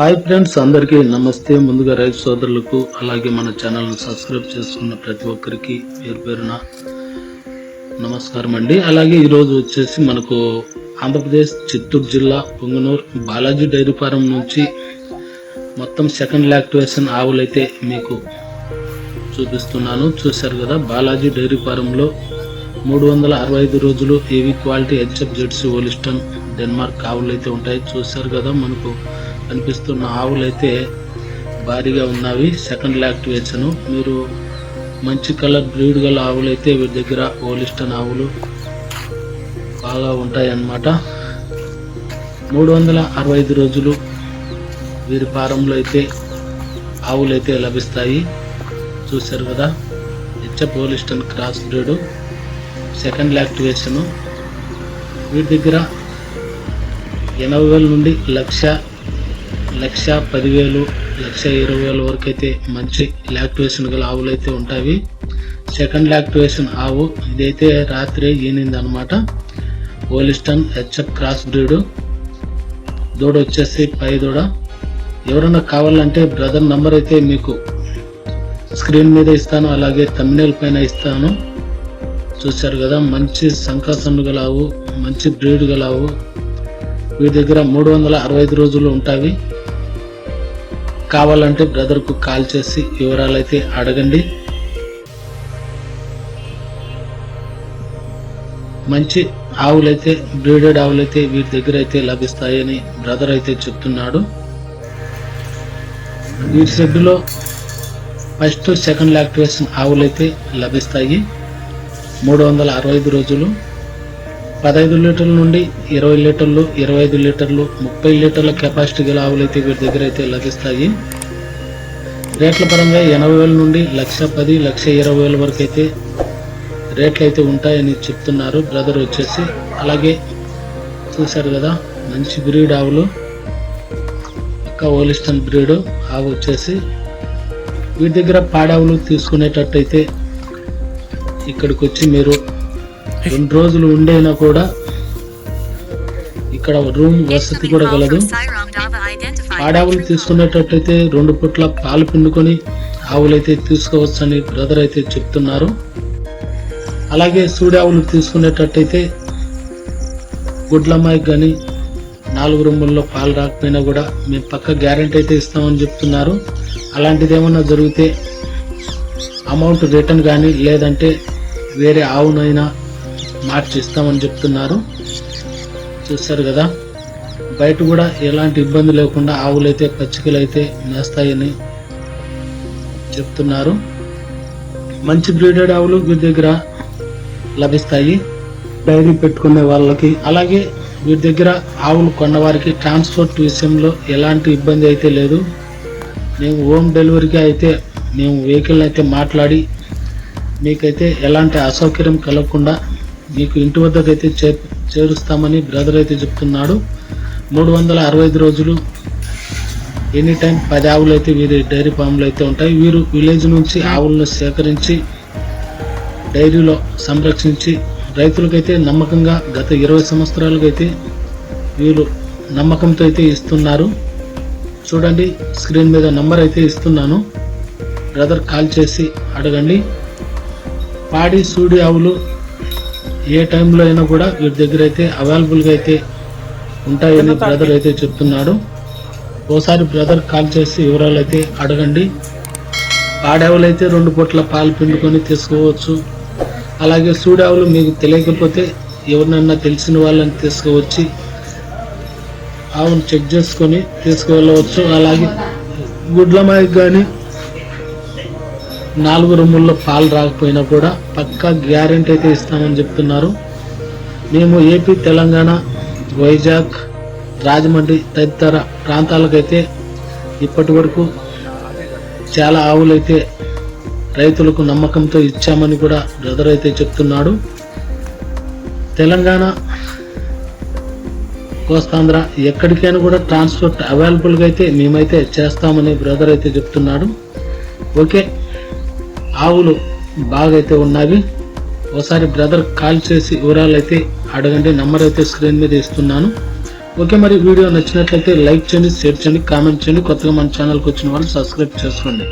Hi friends అందరికీ నమస్తే. ముందుగా రైతు సోదరులకు అలాగే మన ఛానల్ని సబ్స్క్రైబ్ చేసుకున్న ప్రతి ఒక్కరికి పేరు పేరున నమస్కారం అండి. అలాగే ఈరోజు వచ్చేసి మనకు ఆంధ్రప్రదేశ్ చిత్తూరు జిల్లా పొంగనూరు బాలాజీ డైరీ ఫారం నుంచి మొత్తం సెకండ్ లాక్టివేషన్ ఆవులైతే మీకు చూపిస్తున్నాను. చూశారు కదా బాలాజీ డైరీ ఫారంలో మూడు వందల అరవై ఐదు రోజులు ఏవి quality HF Jersey Holstein Denmark ఆవులు అయితే ఉంటాయి. చూశారు కదా మనకు కనిపిస్తున్న ఆవులు అయితే భారీగా ఉన్నవి. సెకండ్ లాక్టివేషన్ మీరు మంచి కలర్ బ్రీడ్ గల ఆవులు అయితే వీటి దగ్గర ఓలిస్టన్ ఆవులు బాగా ఉంటాయి అన్నమాట మూడు వందల అరవై ఐదు రోజులు వీరి ఫారంలో అయితే ఆవులు అయితే లభిస్తాయి. చూశారు కదా? HF Holstein cross breed. Second lactation వీటి దగ్గర ఎనభై వేల నుండి లక్ష లక్ష పదివేలు లక్ష ఇరవై వేల వరకు అయితే మంచి లాక్టివేషన్ గల ఆవులు అయితే ఉంటాయి. సెకండ్ లాక్టివేషన్ ఆవు ఇదైతే రాత్రి ఈనింది అనమాట ఓలిస్టన్ హెచ్ఎఫ్ క్రాస్ బ్రీడ్. దూడ వచ్చేసి పై దూడ. ఎవరైనా కావాలంటే బ్రదర్ నంబర్ అయితే మీకు స్క్రీన్ మీద ఇస్తాను అలాగే తమిళ పైన ఇస్తాను. చూశారు కదా మంచి సంకాసన్ను గలావు మంచి బ్రీడ్ గలావు వీటి దగ్గర మూడు వందల అరవై ఐదు రోజులు ఉంటాయి. కావాలంటే బ్రదర్కు కాల్ చేసి వివరాలు అయితే అడగండి. మంచి ఆవులైతే బ్రీడెడ్ ఆవులైతే వీటి దగ్గర అయితే లభిస్తాయని బ్రదర్ అయితే చెప్తున్నాడు. వీటి షెడ్లో ఫస్ట్ సెకండ్ లాక్టివేషన్ ఆవులైతే లభిస్తాయి. మూడు వందల అరవై ఐదు రోజులు పదహైదు లీటర్ల నుండి ఇరవై లీటర్లు ఇరవై ఐదు లీటర్లు ముప్పై లీటర్ల కెపాసిటీ గల ఆవులు అయితే వీటి దగ్గర అయితే లభిస్తాయి. రేట్ల పరంగా ఎనభై వేల నుండి లక్ష పది లక్ష ఇరవై వేల వరకు అయితే రేట్లు అయితే ఉంటాయని చెప్తున్నారు బ్రదర్ వచ్చేసి. అలాగే చూశారు కదా మంచి బ్రీడ్ ఆవులు పక్క ఓలిస్టన్ బ్రీడ్ ఆవు వచ్చేసి. వీటి దగ్గర పాడావులు తీసుకునేటట్టయితే ఇక్కడికి వచ్చి మీరు రెండు రోజులు ఉండైనా కూడా ఇక్కడ రూమ్ వసతి కూడా కలదు పాడావులు తీసుకునేటట్టయితే రెండు పుట్ల పాలు పిండుకొని ఆవులైతే తీసుకోవచ్చని బ్రదర్ అయితే చెప్తున్నారు. అలాగే సూడావులు తీసుకునేటట్టయితే గుడ్లమ్మాయికి కానీ నాలుగు రూముల్లో పాలు రాకపోయినా కూడా మేము పక్క గ్యారెంటీ అయితే ఇస్తామని చెప్తున్నారు. అలాంటిది ఏమన్నా జరిగితే అమౌంట్ రిటర్న్ కానీ లేదంటే వేరే ఆవునైనా మార్చిస్తామని చెప్తున్నారు. చూస్తారు కదా బయట కూడా ఎలాంటి ఇబ్బంది లేకుండా ఆవులైతే పచ్చికలు అయితే మేస్తాయని చెప్తున్నారు. మంచి బ్రీడెడ్ ఆవులు వీరి దగ్గర లభిస్తాయి. డైరీ పెట్టుకునే వాళ్ళకి అలాగే వీరి దగ్గర ఆవులు కొన్నవారికి ట్రాన్స్పోర్ట్ విషయంలో ఎలాంటి ఇబ్బంది అయితే లేదు. మేము హోమ్ డెలివరీకి అయితే మేము వెహికల్ అయితే మాట్లాడి మీకైతే ఎలాంటి అసౌకర్యం కలగకుండా మీకు ఇంటి వద్దకైతే చే చేరుస్తామని బ్రదర్ అయితే చెప్తున్నాడు. మూడు వందల అరవై ఐదు రోజులు ఎనీ టైం పది ఆవులు అయితే వీరి డైరీ ఫామ్లు అయితే ఉంటాయి. వీరు విలేజ్ నుంచి ఆవులను సేకరించి డైరీలో సంరక్షించి రైతులకైతే నమ్మకంగా గత ఇరవై సంవత్సరాలకైతే వీరు నమ్మకంతో అయితే ఇస్తున్నారు. చూడండి స్క్రీన్ మీద నంబర్ అయితే ఇస్తున్నాను. బ్రదర్ కాల్ చేసి అడగండి. పాడి సూడి ఆవులు ఏ టైంలో అయినా కూడా వీరి దగ్గర అయితే అవైలబుల్గా అయితే ఉంటాయని బ్రదర్ అయితే చెప్తున్నాడు. ఓసారి బ్రదర్ కాల్ చేసి వివరాలు అయితే అడగండి. పాడావులు అయితే రెండు పూట్ల పాలు పిండుకొని తీసుకోవచ్చు. అలాగే సూడావులు మీకు తెలియకపోతే ఎవరినన్నా తెలిసిన వాళ్ళని తీసుకువచ్చి ఆవును చెక్ చేసుకొని తీసుకువెళ్ళవచ్చు. అలాగే గుడ్లమాయకు కానీ నాలుగు రూముల్లో పాలు రాకపోయినా కూడా పక్కా గ్యారెంటీ అయితే ఇస్తామని చెప్తున్నారు. మేము ఏపీ తెలంగాణ వైజాగ్ రాజమండ్రి తదితర ప్రాంతాలకైతే ఇప్పటి వరకు చాలా ఆవులైతే రైతులకు నమ్మకంతో ఇచ్చామని కూడా బ్రదర్ అయితే చెప్తున్నాడు. తెలంగాణ కోస్తాంధ్ర ఎక్కడికైనా కూడా ట్రాన్స్పోర్ట్ అవైలబుల్గా అయితే మేమైతే చేస్తామని బ్రదర్ అయితే చెప్తున్నాడు. ఓకే ఆవులు బాగైతే ఉన్నవి. ఒకసారి బ్రదర్ కాల్ చేసి వివరాలు అయితే అడగండి. నెంబర్ అయితే స్క్రీన్ మీద ఇస్తున్నాను. ఓకే మరి వీడియో నచ్చినట్లయితే లైక్ చేయండి షేర్ చేయండి కామెంట్ చేయండి. కొత్తగా మన ఛానల్కి వచ్చిన వాళ్ళు సబ్స్క్రైబ్ చేసుకోండి.